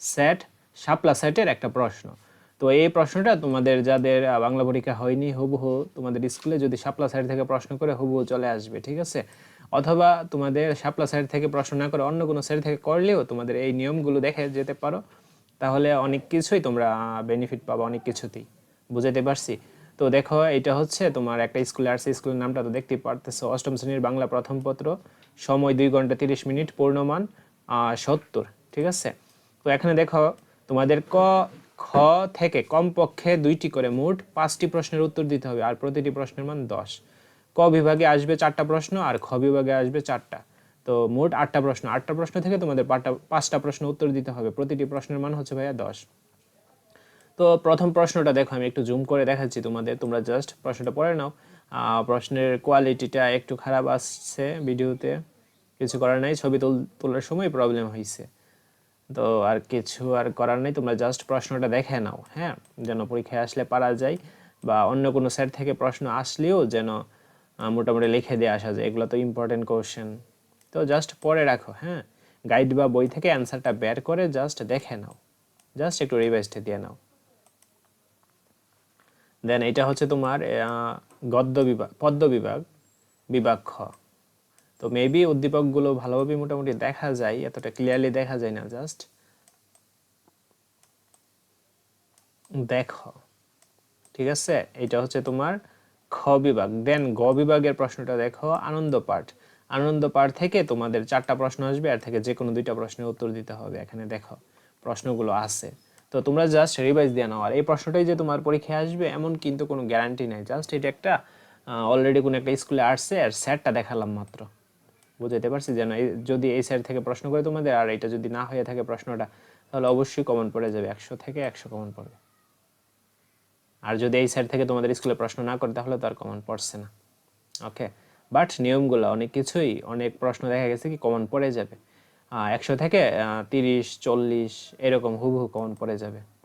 Set শাপলা সেটের একটা প্রশ্ন। তো এই প্রশ্নটা তোমাদের যাদের বাংলা পরীক্ষা হয়নি, হুবহু তোমাদের স্কুলে যদি শাপলা সাইড থেকে প্রশ্ন করে হুবহু চলে আসবে, ঠিক আছে? অথবা তোমাদের শাপলা সাইড থেকে প্রশ্ন না করে অন্য কোনো সাইড থেকে করলেও তোমাদের এই নিয়মগুলো দেখে যেতে পারো। তাহলে অনেক কিছুই তোমরা বেনিফিট পাবে অনেক কিছুতেই। বুঝাতে পারছি? তো দেখো এটা হচ্ছে তোমার একটা স্কুলে আসছে স্কুলের নামটা তো দেখতেই পারতেছো। অষ্টম শ্রেণির বাংলা প্রথম পত্র, সময় দুই ঘণ্টা তিরিশ মিনিট, পূর্ণমান সত্তর, ঠিক আছে? এখানে দেখো, তোমাদের ক, খ থেকে কমপক্ষে দুইটি করে মোট পাঁচটি প্রশ্নের উত্তর দিতে হবে, আর প্রতিটি প্রশ্নের মান দশ। ক বিভাগে আসবে চারটা প্রশ্ন, আর খ বিভাগে আসবে চারটা। তো মোট আটটা প্রশ্ন আটটা প্রশ্ন থেকে তোমাদের পাঁচটা প্রশ্ন উত্তর দিতে হবে, প্রতিটি প্রশ্নের মান হচ্ছে ভাইয়া দশ। তো প্রথম প্রশ্নটা দেখো, আমি একটু জুম করে দেখাচ্ছি তোমাদের, তোমরা জাস্ট প্রশ্নটা পড়ে নাও। প্রশ্নের কোয়ালিটিটা একটু খারাপ আসছে ভিডিওতে কিছু করার নাই, ছবি তুল, তোলার সময় প্রবলেম হয়েছে তো আর কিছু আর করার নেই, তোমরা জাস্ট প্রশ্নটা দেখে নাও হ্যাঁ? যেন পরীক্ষায় আসলে পারা যায় বা অন্য কোনো স্যার থেকে প্রশ্ন আসলেও যেন মোটামুটি লিখে দিয়ে আসা যায়। এগুলো তো ইম্পর্টেন্ট কোশ্চেন তো জাস্ট পড়ে রাখো হ্যাঁ? গাইড বা বই থেকে অ্যান্সারটা বের করে জাস্ট দেখে নাও। জাস্ট একটু রিভাইজটা দিয়ে নাও। দেন এটা হচ্ছে তোমার গদ্য বিভাগ পদ্ম বিভাগ বিভাগ খ। তো মেবি উদ্দীপকগুলো ভালোভাবে মোটামুটি দেখা যায়, এতটা ক্লিয়ারলি দেখা যায় না জাস্ট দেখো। ঠিক আছে? এটা হচ্ছে তোমার খ বিভাগ। দেন গ বিভাগের প্রশ্নটা দেখো, আনন্দ পাঠ। আনন্দ পাঠ থেকে তোমাদের চারটা প্রশ্ন আসবে, আর থেকে যে কোনো দুইটা প্রশ্নের উত্তর দিতে হবে। এখানে দেখো, প্রশ্নগুলো আছে। তো তোমরা জাস্ট রিভাইজ দিয়ে নাও। আর এই প্রশ্নটাই যে তোমার পরীক্ষায় আসবে, এমন কিন্তু কোনো গ্যারান্টি নাই। জাস্ট এটা একটা অলরেডি কোনো একটা স্কুলে আসছে, আর স্যারটা দেখালাম মাত্র। বুঝাইতে পারছি যেন এই- যদি এই সাইড থেকে প্রশ্ন করে তোমাদের, আর এটা যদি না হয়ে থাকে প্রশ্নটা, তাহলে অবশ্যই কমন পড়ে যাবে, একশো থেকে একশো কমন পড়বে। আর যদি এই সাইড থেকে তোমাদের স্কুলে প্রশ্ন না করে, তাহলে তো আর কমন পড়ছে না। ওকে বাট নিয়মগুলো অনেক কিছুই, অনেক প্রশ্ন দেখা গেছে কি কমন পড়ে যাবে। একশো থেকে তিরিশ, চল্লিশ, এরকম হুবহু কমন পড়ে যাবে।